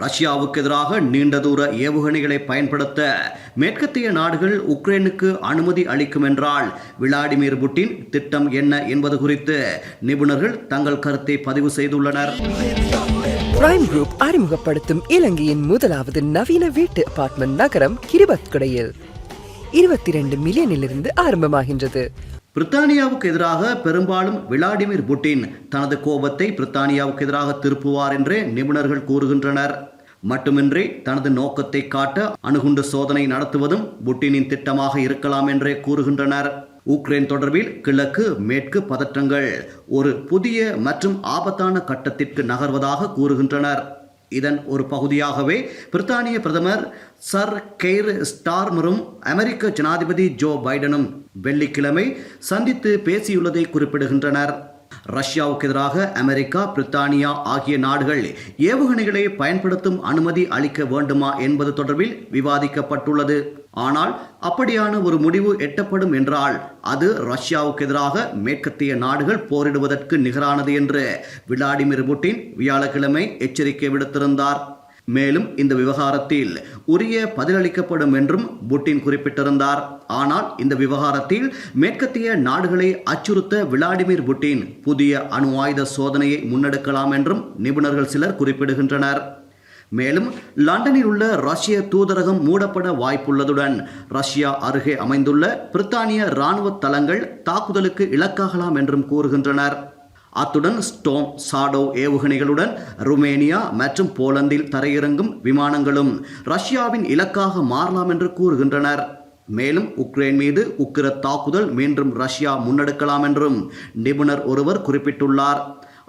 ரஷ்யாவுக்கு எதிராக நீண்ட தூர ஏவுகணைகளை பயன்படுத்த மேற்கத்திய நாடுகள் உக்ரைனுக்கு அனுமதி அளிக்கும் என்றால் விளாடிமிர் புட்டின் திட்டம் என்ன என்பது குறித்து நிபுணர்கள் தங்கள் கருத்தை பதிவு செய்துள்ளனர். பிரைம் குரூப் அறிமுகப்படுத்தும் இலங்கையின் முதலாவது நவீன வீட்டு அபார்ட்மெண்ட் நகரம் கிரிபத்குடையில். இருபத்தி ரெண்டு மில்லியனிலிருந்து ஆரம்பமாகின்றது. பிரித்தானியாவுக்கு எதிராக பெரும்பாலும் விளாடிமிர் புட்டின் தனது கோபத்தை பிரித்தானியாவுக்கு எதிராக திருப்புவார் என்றே நிபுணர்கள் கூறுகின்றனர். மட்டுமின்றி தனது நோக்கத்தை காட்ட அணுகுண்டு சோதனை நடத்துவதும் புட்டினின் திட்டமாக இருக்கலாம் என்றே கூறுகின்றனர். உக்ரைன் தொடர்பில் கிழக்கு மேற்கு பதற்றங்கள் ஒரு புதிய மற்றும் ஆபத்தான கட்டத்திற்கு நகர்வதாக கூறுகின்றனர். இதன் ஒரு பகுதியாகவே பிரித்தானிய பிரதமர் சர் கெய்ர் ஸ்டார்மரும் அமெரிக்க ஜனாதிபதி ஜோ பைடனும் வெள்ளிக்கிழமை சந்தித்து பேசியுள்ளதை குறிப்பிடுகின்றனர். ரஷ்யாவுக்கு எதிராக அமெரிக்கா பிரித்தானியா ஆகிய நாடுகள் ஏவுகணைகளை பயன்படுத்தும் அனுமதி அளிக்க வேண்டுமா என்பது தொடர்பில் விவாதிக்கப்பட்டுள்ளது. ஆனால் அப்படியான ஒரு முடிவு எட்டப்படும் என்றால் அது ரஷ்யாவுக்கு எதிராக மேற்கத்திய நாடுகள் போரிடுவதற்கு நிகரானது என்று விளாடிமிர் புட்டின் வியாழக்கிழமை எச்சரிக்கை விடுத்திருந்தார். மேலும் இந்த விவகாரத்தில் உரிய பதிலளிக்கப்படும் என்றும் புட்டின் குறிப்பிட்டிருந்தார். ஆனால் இந்த விவகாரத்தில் மேற்கத்திய நாடுகளை அச்சுறுத்த விளாடிமிர் புட்டின் புதிய அணு ஆயுத சோதனையை முன்னெடுக்கலாம் என்றும் நிபுணர்கள் சிலர் குறிப்பிடுகின்றனர். மேலும் லண்டனில் உள்ள ரஷ்ய தூதரகம் மூடப்பட வாய்ப்புள்ளதுடன் ரஷ்யா அருகே அமைந்துள்ள பிரித்தானிய இராணுவ தளங்கள் தாக்குதலுக்கு இலக்காகலாம் என்றும் கூறுகின்றனர். அத்துடன் ஸ்டோம் சாடோ ஏவுகணைகளுடன் ருமேனியா மற்றும் போலந்தில் தரையிறங்கும் விமானங்களும் ரஷ்யாவின் இலக்காக மாறலாம் என்று கூறுகின்றனர். மேலும் உக்ரைன் மீது உக்கிர தாக்குதல் மீண்டும் ரஷ்யா முன்னெடுக்கலாம் என்றும் நிபுணர் ஒருவர் குறிப்பிட்டுள்ளார்.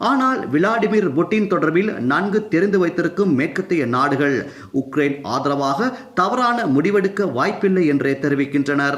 ஆனால் விளாடிமிர் புட்டின் தொடர்பில் நன்கு தெரிந்து வைத்திருக்கும் மேற்கத்திய நாடுகள் உக்ரைன் ஆதரவாக தவறான முடிவெடுக்க வாய்ப்பில்லை என்றே தெரிவிக்கின்றனர்.